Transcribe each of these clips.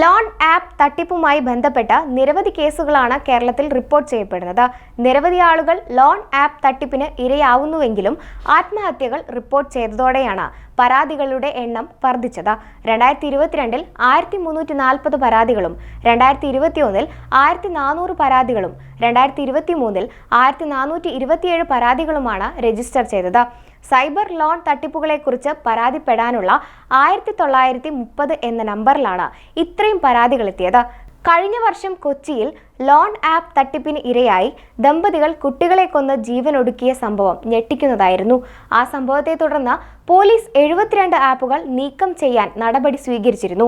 Loan app തട്ടിപ്പുമായി ബന്ധപ്പെട്ട നിരവധി കേസുകളാണ് കേരളത്തിൽ റിപ്പോർട്ട് ചെയ്യപ്പെടുന്നത്. നിരവധി ആളുകൾ ലോൺ ആപ്പ് തട്ടിപ്പിന് ഇരയാവുന്നുവെങ്കിലും ആത്മഹത്യകൾ റിപ്പോർട്ട് ചെയ്തതോടെയാണ് പരാതികളുടെ എണ്ണം വർദ്ധിച്ചത്. രണ്ടായിരത്തി ഇരുപത്തിരണ്ടിൽ ആയിരത്തി മുന്നൂറ്റി നാൽപ്പത് പരാതികളും രണ്ടായിരത്തി ഇരുപത്തിയൊന്നിൽ ആയിരത്തി നാനൂറ് പരാതികളും രണ്ടായിരത്തി ഇരുപത്തി മൂന്നിൽ ആയിരത്തി നാനൂറ്റി ഇരുപത്തിയേഴ് പരാതികളുമാണ് രജിസ്റ്റർ ചെയ്തത്. സൈബർ ലോൺ തട്ടിപ്പുകളെക്കുറിച്ച് പരാതിപ്പെടാനുള്ള ആയിരത്തി തൊള്ളായിരത്തി മുപ്പത് എന്ന നമ്പറിലാണ് ഇത്രയും പരാതികൾ എത്തിയത് കഴിഞ്ഞ വർഷം കൊച്ചിയിൽ ലോൺ ആപ്പ് തട്ടിപ്പിന് ഇരയായി ദമ്പതികൾ കുട്ടികളെ കൊന്ന് ജീവനൊടുക്കിയ സംഭവം ഞെട്ടിക്കുന്നതായിരുന്നു. ആ സംഭവത്തെ തുടർന്ന് പോലീസ് എഴുപത്തിരണ്ട് ആപ്പുകൾ നീക്കം ചെയ്യാൻ നടപടി സ്വീകരിച്ചിരുന്നു.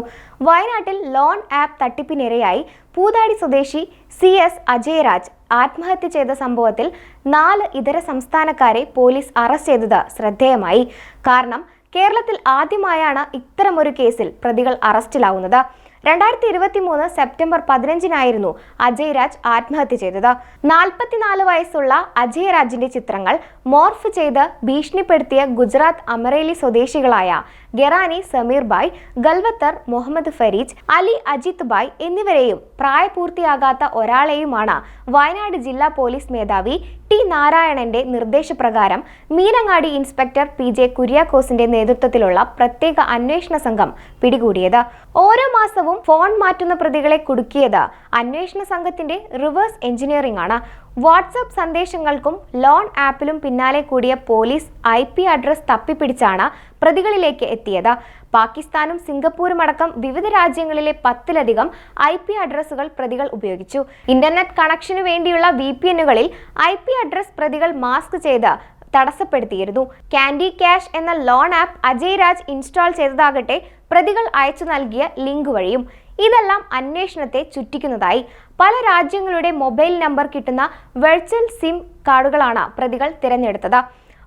വയനാട്ടിൽ ലോൺ ആപ്പ് തട്ടിപ്പിനിരയായി പൂതാടി സ്വദേശി സി എസ് അജയരാജ് ആത്മഹത്യ ചെയ്ത സംഭവത്തിൽ നാല് ഇതര സംസ്ഥാനക്കാരെ പോലീസ് അറസ്റ്റ് ചെയ്തത് ശ്രദ്ധേയമായി. കാരണം കേരളത്തിൽ ആദ്യമായാണ് ഇത്തരമൊരു കേസിൽ പ്രതികൾ അറസ്റ്റിലാവുന്നത്. രണ്ടായിരത്തി ഇരുപത്തി മൂന്ന് സെപ്റ്റംബർ പതിനഞ്ചിനായിരുന്നു അജയ് രാജ് ആത്മഹത്യ ചെയ്തത്. നാൽപ്പത്തിനാല് വയസ്സുള്ള അജയ് രാജിന്റെ ചിത്രങ്ങൾ മോർഫ് ചെയ്ത് ഭീഷണിപ്പെടുത്തിയ ഗുജറാത്ത് അമറേലി സ്വദേശികളായ ഗെറാനി സമീർ ബായ് ഗൽവത്തർ മുഹമ്മദ് ഫരീജ് അലി അജിത് ബായ് എന്നിവരെയും പ്രായപൂർത്തിയാകാത്ത ഒരാളെയുമാണ് വയനാട് ജില്ലാ പോലീസ് മേധാവി ടി നാരായണന്റെ നിർദ്ദേശപ്രകാരം മീനങ്ങാടി ഇൻസ്പെക്ടർ പി ജെ കുര്യാക്കോസിന്റെ നേതൃത്വത്തിലുള്ള പ്രത്യേക അന്വേഷണ സംഘം പിടികൂടിയത്. ഓരോ മാസവും ഫോൺ മാറ്റുന്ന പ്രതികളെ കുടുക്കിയത് അന്വേഷണ സംഘത്തിന്റെ റിവേഴ്സ് എഞ്ചിനീയറിംഗ് ആണ്. വാട്സപ്പ് സന്ദേശങ്ങൾക്കും ലോൺ ആപ്പിലും പിന്നാലെ കൂടിയ പോലീസ് ഐ പി അഡ്രസ് തപ്പിപ്പിടിച്ചാണ് പ്രതികളിലേക്ക് എത്തിയത്. പാകിസ്ഥാനും സിംഗപ്പൂരും അടക്കം വിവിധ രാജ്യങ്ങളിലെ പത്തിലധികം ഐ പി അഡ്രസ്സുകൾ പ്രതികൾ ഉപയോഗിച്ചു. ഇന്റർനെറ്റ് കണക്ഷനു വേണ്ടിയുള്ള വി പി എന്നുകളിൽ ഐ പി അഡ്രസ് പ്രതികൾ മാസ്ക് ചെയ്ത് തടസ്സപ്പെടുത്തിയിരുന്നു. കാൻഡി ക്യാഷ് എന്ന loan app Ajay Raj install ചെയ്തതാകട്ടെ പ്രതികൾ അയച്ചു നൽകിയ ലിങ്ക് വഴിയും. ഇതെല്ലാം അന്വേഷണത്തെ ചുറ്റിക്കുന്നതായി. പല രാജ്യങ്ങളുടെ മൊബൈൽ നമ്പർ കിട്ടുന്ന വെർച്വൽ സിം കാർഡുകളാണ് പ്രതികൾ തിരഞ്ഞെടുത്തത്.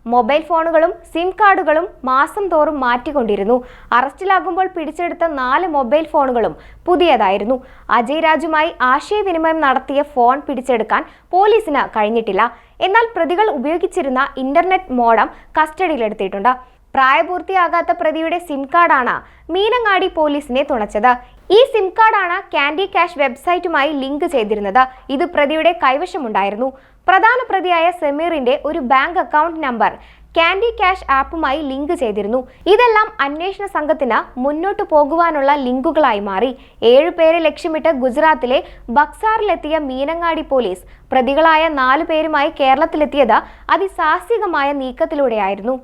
മൊബൈൽ ഫോണുകളും സിം കാർഡുകളും മാസം തോറും മാറ്റിക്കൊണ്ടിരുന്നു. അറസ്റ്റിലാകുമ്പോൾ പിടിച്ചെടുത്ത നാല് മൊബൈൽ ഫോണുകളും പുതിയതായിരുന്നു. അജയ് രാജുമായി ആശയവിനിമയം നടത്തിയ ഫോൺ പിടിച്ചെടുക്കാൻ പോലീസിന് കഴിഞ്ഞിട്ടില്ല. എന്നാൽ പ്രതികൾ ഉപയോഗിച്ചിരുന്ന ഇന്റർനെറ്റ് മോഡം കസ്റ്റഡിയിലെടുത്തിട്ടുണ്ട്. പ്രായപൂർത്തിയാകാത്ത പ്രതിയുടെ സിം കാർഡാണ് മീനങ്ങാടി പോലീസിനെ തുണച്ചത്. ഈ സിം കാർഡാണ് കാൻഡി ക്യാഷ് വെബ്സൈറ്റുമായി ലിങ്ക് ചെയ്തിരുന്നത്. ഇത് പ്രതിയുടെ കൈവശമുണ്ടായിരുന്നു. പ്രധാന പ്രതിയായ സെമീറിന്റെ ഒരു bank account number candy cash ആപ്പുമായി link ചെയ്തിരുന്നു. ഇതെല്ലാം അന്വേഷണ സംഘത്തിന് മുന്നോട്ടു പോകുവാനുള്ള ലിങ്കുകളായി മാറി. ഏഴുപേരെ ലക്ഷ്യമിട്ട് ഗുജറാത്തിലെ ബക്സാറിലെത്തിയ മീനങ്ങാടി പോലീസ് പ്രതികളായ നാലു പേരുമായി കേരളത്തിലെത്തിയത് അതിസാഹസികമായ നീക്കത്തിലൂടെയായിരുന്നു.